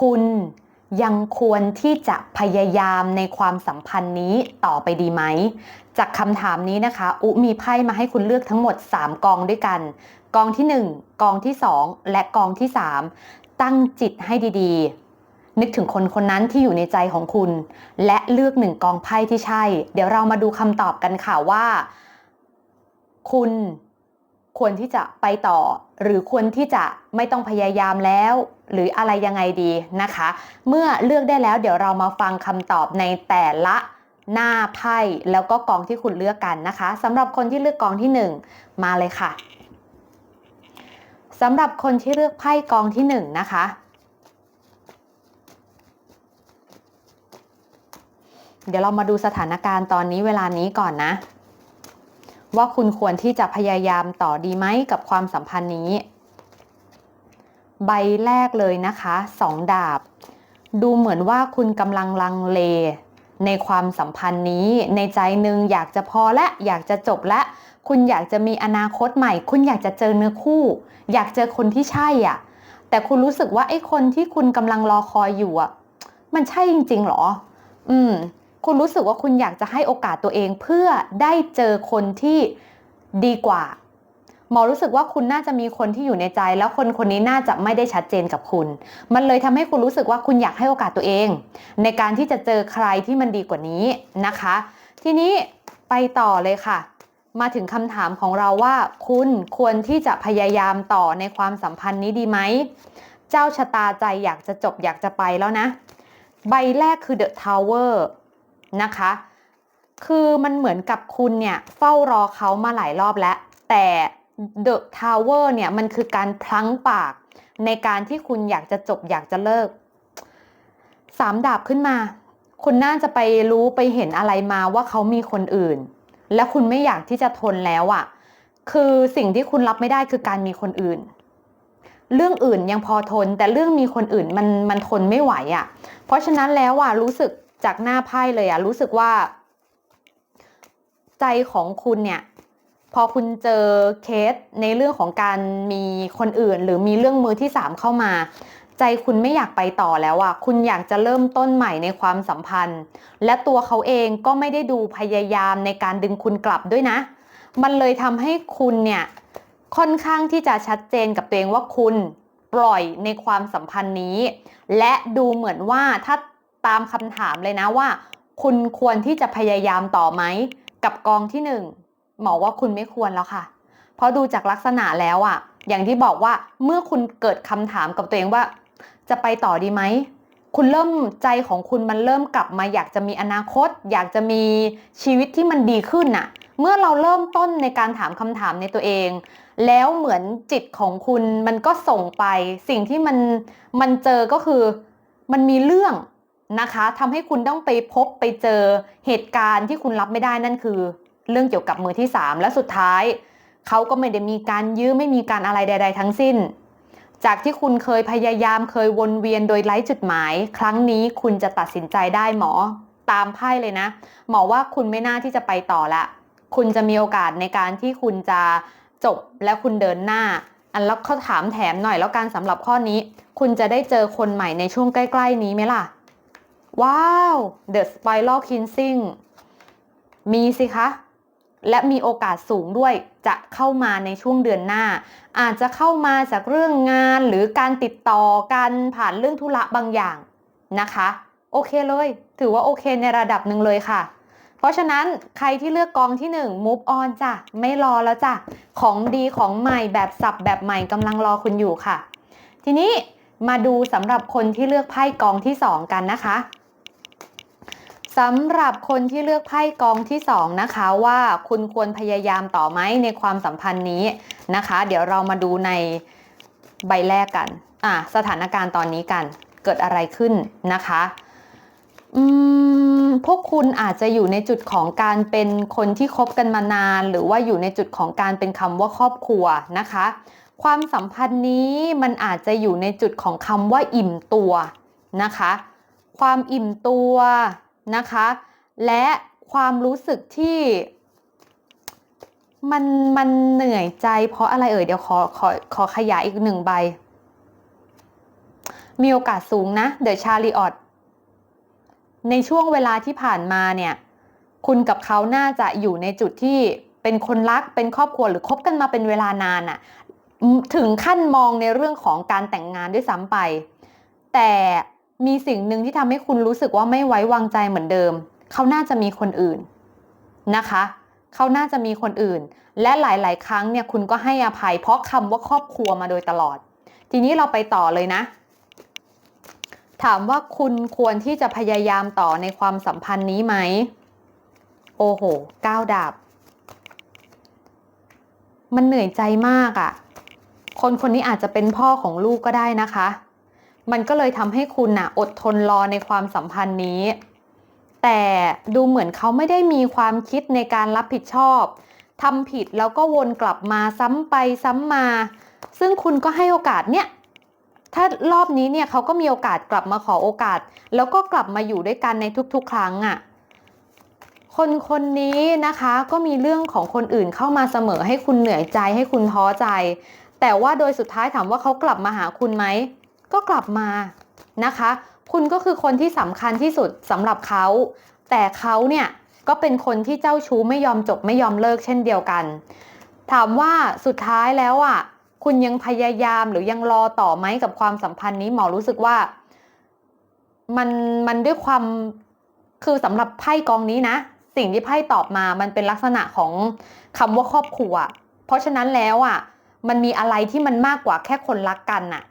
คุณยังควรที่จะพยายามในความสัมพันธ์นี้ต่อไปดีไหม จากคำถามนี้นะคะ อุมีไพ่มาให้คุณเลือกทั้งหมด 3 กองด้วยกัน กองที่ 1 กองที่ 2 และกองที่ 3 ตั้งจิตให้ดีๆ นึกถึงคนคนนั้นที่อยู่ในใจของคุณ และเลือกหนึ่งกองไพ่ที่ใช่ เดี๋ยวเรามาดูคำตอบกันค่ะว่า คุณควรที่จะไปต่อ หรือควรที่จะไม่ต้องพยายามแล้ว หรืออะไรยังไงดีนะคะ เมื่อเลือกได้แล้วเดี๋ยวเรามาฟังคำตอบในแต่ละหน้าไพ่แล้วก็กองที่คุณเลือกกันนะคะสำหรับคนที่เลือกกองที่ 1 มาเลยค่ะสำหรับคนที่เลือกไพ่กองที่1นะคะเดี๋ยวเรามาดูสถานการณ์ตอนนี้เวลานี้ก่อนนะ ว่าคุณควรที่จะพยายามต่อดีไหมกับความสัมพันธ์นี้ ใบแรกเลยนะคะสองดาบ ดูเหมือนว่าคุณกำลังลังเล ในความสัมพันธ์นี้ ในใจหนึ่งอยากจะพอและอยากจะจบและคุณอยากจะมีอนาคตใหม่ คุณอยากจะเจอเนื้อคู่ อยากเจอคนที่ใช่อะ แต่คุณรู้สึกว่าไอ้คนที่คุณกำลังรอคอยอยู่อะ มันใช่จริงๆหรอ อืม คุณรู้สึกว่าคุณอยากจะให้โอกาสตัวเองเพื่อได้เจอคนที่ดีกว่าหมอรู้สึกว่าคุณน่าจะมีคนที่อยู่ในใจ แล้วคนคนนี้น่าจะไม่ได้ชัดเจนกับคุณ มันเลยทำให้คุณรู้สึกว่าคุณอยากให้โอกาสตัวเอง ในการที่จะเจอใครที่มันดีกว่านี้นะคะ ทีนี้ไปต่อเลยค่ะ มาถึงคำถามของเราว่า คุณควรที่จะพยายามต่อในความสัมพันธ์นี้ดีไหม เจ้าชะตาใจอยากจะจบอยากจะไปแล้วนะ ใบแรกคือ The Tower นะคะ คือมันเหมือนกับคุณเนี่ยเฝ้ารอเขามาหลายรอบแล้ว แต่ The Tower เนี่ยมันคือการพลั้งปากในการที่คุณอยากจะจบอยากจะเลิกสามดาบขึ้นมา คุณน่าจะไปรู้ไปเห็นอะไรมาว่าเขามีคนอื่น และคุณไม่อยากที่จะทนแล้วอะ่ะ คือสิ่งที่คุณรับไม่ได้คือการมีคนอื่น เรื่องอื่นยังพอทน แต่เรื่องมีคนอื่นมันมันทนไม่ไหวอะ่ะ เพราะฉะนั้นแล้วอะรู้สึก จากหน้าไพ่เลยอะรู้สึกว่า ใจของคุณเนี่ยพอคุณเจอเคสในเรื่องของการมีคนอื่น หรือมีเรื่องมือที่สามเข้ามา ใจคุณไม่อยากไปต่อแล้วอะคุณอยากจะเริ่มต้นใหม่ในความสัมพันธ์ และตัวเขาเองก็ไม่ได้ดูพยายามในการดึงคุณกลับด้วยนะ มันเลยทำให้คุณเนี่ยค่อนข้างที่จะชัดเจนกับตัวเองว่าคุณปล่อยในความสัมพันธ์นี้ และดูเหมือนว่าถ้า ตามคำถามเลยนะว่า คุณควรที่จะพยายามต่อไหม กับกองที่หนึ่งหมอว่าคุณไม่ควรแล้วค่ะ เพราะดูจากลักษณะแล้วอะอย่างที่บอกว่าเมื่อคุณเกิดคำถามกับตัวเองว่า จะไปต่อดีไหมคุณเริ่มใจของคุณมันเริ่มกลับมาอยากจะมีอนาคต อยากจะมีชีวิตที่มันดีขึ้นน่ะ เมื่อเราเริ่มต้นในการถามคำถามในตัวเอง แล้วเหมือนจิตของคุณมันก็ส่งไป สิ่งที่มันมันเจอก็คือ มันมีเรื่อง นะคะทำให้คุณต้องไปพบไปเจอเหตุการณ์ที่คุณรับไม่ได้นั่นคือ เรื่องเกี่ยวกับมือที่ 3 และสุดท้ายเขาก็ไม่ได้มีการยื้อไม่มีการอะไรใด ๆ ทั้งสิ้น จากที่คุณเคยพยายามเคยวนเวียนโดยไร้จุดหมาย ครั้งนี้คุณจะตัดสินใจได้หมอ ตามไพ่เลยนะ หมอว่าคุณไม่น่าที่จะไปต่อละ คุณจะมีโอกาสในการที่คุณจะจบและคุณเดินหน้า อันแล้วเขาถามแถมหน่อยแล้วกันสำหรับข้อนี้ คุณจะได้เจอคนใหม่ในช่วงใกล้ ๆ นี้ไหมล่ะ ว้าว The Spiral Cleansing มีสิคะ และมีโอกาสสูงด้วยจะเข้ามาในช่วงเดือนหน้า อาจจะเข้ามาจากเรื่องงานหรือการติดต่อกันผ่านเรื่องธุระบางอย่างนะคะ โอเคเลย ถือว่าโอเคในระดับหนึ่งเลยค่ะ เพราะฉะนั้นใครที่เลือกกองที่ 1 move on จ้ะ ไม่รอแล้วจ้ะ ของดีของใหม่แบบสับแบบใหม่กำลังรอคุณอยู่ค่ะ ทีนี้มาดูสำหรับคนที่เลือกไพ่กองที่ 2 กันนะคะ สำหรับคนที่เลือกไพ่กองที่ 2 นะคะว่าคุณควรพยายามต่อไหมในความสัมพันธ์นี้นะคะ เดี๋ยวเรามาดูในใบแรกกันอะสถานการณ์ตอนนี้กันเกิดอะไรขึ้นนะคะอืมพวกคุณอาจจะอยู่ในจุดของการเป็นคนที่คบกันมานาน หรือว่าอยู่ในจุดของการเป็นคำว่าครอบครัวนะคะ ความสัมพันธ์นี้มันอาจจะอยู่ในจุดของคำว่าอิ่มตัวนะคะ ความอิ่มตัว นะคะ และความรู้สึกที่มันมันเหนื่อยใจ เพราะอะไรเอ่ยเดี๋ยวขอขอขอขยายอีกหนึ่งใบ มีโอกาสสูงนะเดอะชาริออตในช่วงเวลาที่ผ่านมาเนี่ย คุณกับเขาน่าจะอยู่ในจุดที่เป็นคนรักเป็นครอบครัวหรือคบกันมาเป็นเวลานานอะถึงขั้นมองในเรื่องของการแต่งงานด้วยซ้ำไป แต่ มีสิ่งหนึ่งที่ทำให้คุณรู้สึกว่าไม่ไว้วางใจเหมือนเดิม เขาน่าจะมีคนอื่นนะคะ เขาน่าจะมีคนอื่น และหลาย ๆ ครั้งเนี่ยคุณก็ให้อภัย เพราะคำว่าครอบครัวมาโดยตลอด ทีนี้เราไปต่อเลยนะ ถามว่าคุณควรที่จะพยายามต่อในความสัมพันธ์นี้ไหม โอ้โหก้าวดาบ มันเหนื่อยใจมากอะ่ะ คนคนนี้อาจจะเป็นพ่อของลูกก็ได้นะคะ มันก็เลยทำให้คุณน่ะอดทนรอในความสัมพันธ์นี้ แต่ดูเหมือนเขาไม่ได้มีความคิดในการรับผิดชอบทำผิดแล้วก็วนกลับมาซ้ำไปซ้ำมา ซึ่งคุณก็ให้โอกาสเนี่ย ถ้ารอบนี้เนี่ยเขาก็มีโอกาสกลับมาขอโอกาส แล้วก็กลับมาอยู่ด้วยกันในทุกๆ ครั้งอะ่ะคนคนนี้นะคะก็มีเรื่องของคนอื่นเข้ามาเสมอให้คุณเหนื่อยใจให้คุณท้อใจ แต่ว่าโดยสุดท้ายถามว่าเขากลับมาหาคุณไหม ก็กลับมานะคะ คุณก็คือคนที่สำคัญที่สุดสำหรับเขา แต่เขาเนี่ยก็เป็นคนที่เจ้าชู้ไม่ยอมจบไม่ยอมเลิกเช่นเดียวกัน ถามว่าสุดท้ายแล้วอะคุณยังพยายามหรือยังรอต่อไหมกับความสัมพันธ์นี้หมอรู้สึกว่า มันมันด้วยความคือสำหรับไพ่กองนี้นะ สิ่งที่ไพ่ตอบมามันเป็นลักษณะของคำว่าครอบครัว เพราะฉะนั้นแล้วอะมันมีอะไรที่มันมากกว่าแค่คนรักกันน่ะ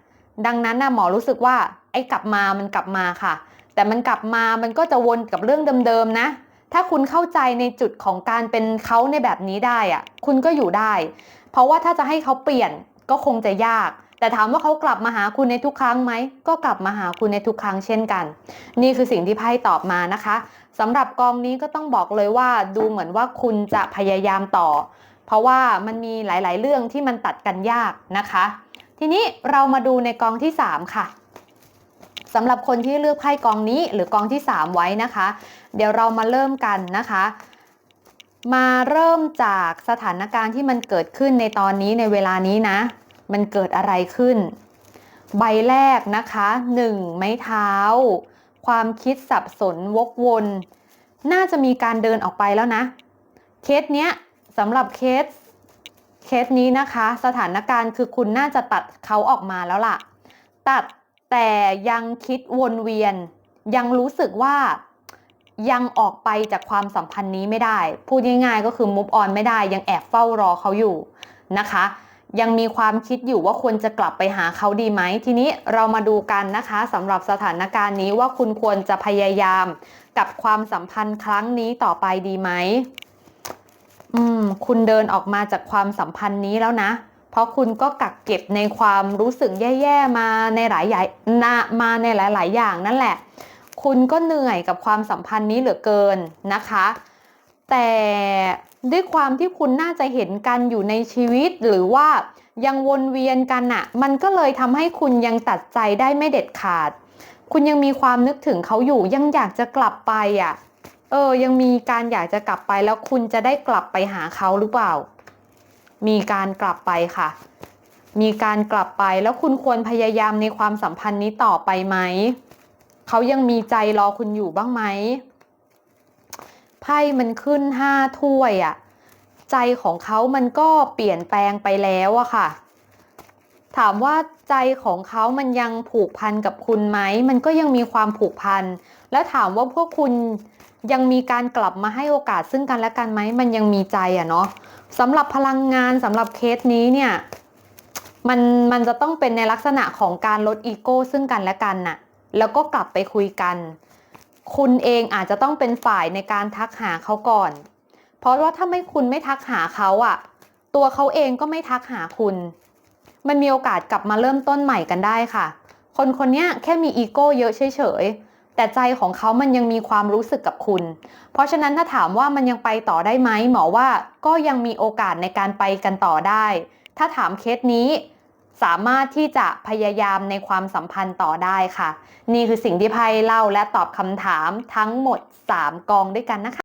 ดังนั้นนะหมอรู้สึกว่าไอ้กลับมามันกลับมาค่ะ แต่มันกลับมามันก็จะวนกับเรื่องเดิมๆนะ ถ้าคุณเข้าใจในจุดของการเป็นเขาในแบบนี้ได้อะคุณก็อยู่ได้ เพราะว่าถ้าจะให้เขาเปลี่ยนก็คงจะยาก แต่ถามว่าเขากลับมาหาคุณในทุกครั้งไหม ก็กลับมาหาคุณในทุกครั้งเช่นกัน นี่คือสิ่งที่ไพ่ตอบมานะคะสำหรับกองนี้ก็ต้องบอกเลยว่าดูเหมือนว่าคุณจะพยายามต่อ เพราะว่ามันมีหลาย ๆ เรื่องที่มันตัดกันยากนะคะ ทีนี้เรามาดูในกองที่ 3 ค่ะสำหรับคนที่เลือกไพ่กองนี้หรือกองที่ 3 ไว้นะคะ เดี๋ยวเรามาเริ่มกันนะคะ มาเริ่มจากสถานการณ์ที่มันเกิดขึ้นในตอนนี้ในเวลานี้นะ มันเกิดอะไรขึ้น ใบแรกนะคะ1ไม้เท้า ความคิดสับสนวกวน น่าจะมีการเดินออกไปแล้วนะ เคสเนี้ยสำหรับเคส เคสนี้นะคะ สถานการณ์คือคุณน่าจะตัดเขาออกมาแล้วล่ะ ตัดแต่ยังคิดวนเวียน ยังรู้สึกว่ายังออกไปจากความสัมพันธ์นี้ไม่ได้ พูดง่ายๆก็คือมุฟออนไม่ได้ยังแอบเฝ้ารอเขาอยู่นะคะ ยังมีความคิดอยู่ว่าควรจะกลับไปหาเขาดีไหม ทีนี้เรามาดูกันนะคะสำหรับสถานการณ์นี้ว่าคุณควรจะพยายามกับความสัมพันธ์ครั้งนี้ต่อไปดีไหม อืม คุณเดินออกมาจากความสัมพันธ์นี้แล้วนะ เพราะคุณก็กักเก็บในความรู้สึกแย่ๆมาในหลายใหญ่นามาในหลาย ๆ อย่างนั่นแหละ คุณก็เหนื่อยกับความสัมพันธ์นี้เหลือเกินนะคะ แต่ด้วยความที่คุณน่าจะเห็นกันอยู่ในชีวิตหรือว่ายังวนเวียนกันอะมันก็เลยทำให้คุณยังตัดใจได้ไม่เด็ดขาด คุณยังมีความนึกถึงเขาอยู่ยังอยากจะกลับไปอะ เออ ยังมีการอยากจะกลับไปแล้วคุณจะได้กลับไปหาเขาหรือเปล่า มีการกลับไปค่ะ มีการกลับไปแล้วคุณควรพยายามในความสัมพันธ์นี้ต่อไปไหม เขายังมีใจรอคุณอยู่บ้างไหม ไพ่มันขึ้นห้าถ้วยอะ่ะใจของเขามันก็เปลี่ยนแปลงไปแล้วอะค่ะ ถามว่าใจของเขามันยังผูกพันกับคุณไหม มันก็ยังมีความผูกพัน แล้วถามว่าพวกคุณ ยังมีการกลับมาให้โอกาสซึ่งกันและกันไหมมันยังมีใจอะเนาะสำหรับพลังงานสำหรับเคสนี้เนี่ยมันมันจะต้องเป็นในลักษณะของการลดอีโก้ซึ่งกันและกันน่ะแล้วก็กลับไปคุยกัน คุณเองอาจจะต้องเป็นฝ่ายในการทักหาเขาก่อน เพราะว่าถ้าไม่คุณไม่ทักหาเขาอะตัวเขาเองก็ไม่ทักหาคุณ มันมีโอกาสกลับมาเริ่มต้นใหม่กันได้ค่ะ คนคนนี้แค่มีอีโก้เยอะเฉยๆ แต่ใจของเขามันยังมีความรู้สึกกับคุณ เพราะฉะนั้นถ้าถามว่ามันยังไปต่อได้ไหมหมอว่าก็ยังมีโอกาสในการไปกันต่อได้ ถ้าถามเคสนี้สามารถที่จะพยายามในความสัมพันธ์ต่อได้ค่ะ นี่คือสิ่งที่ไพ่เล่าและตอบคำถามทั้งหมด 3 กองด้วยกันนะคะ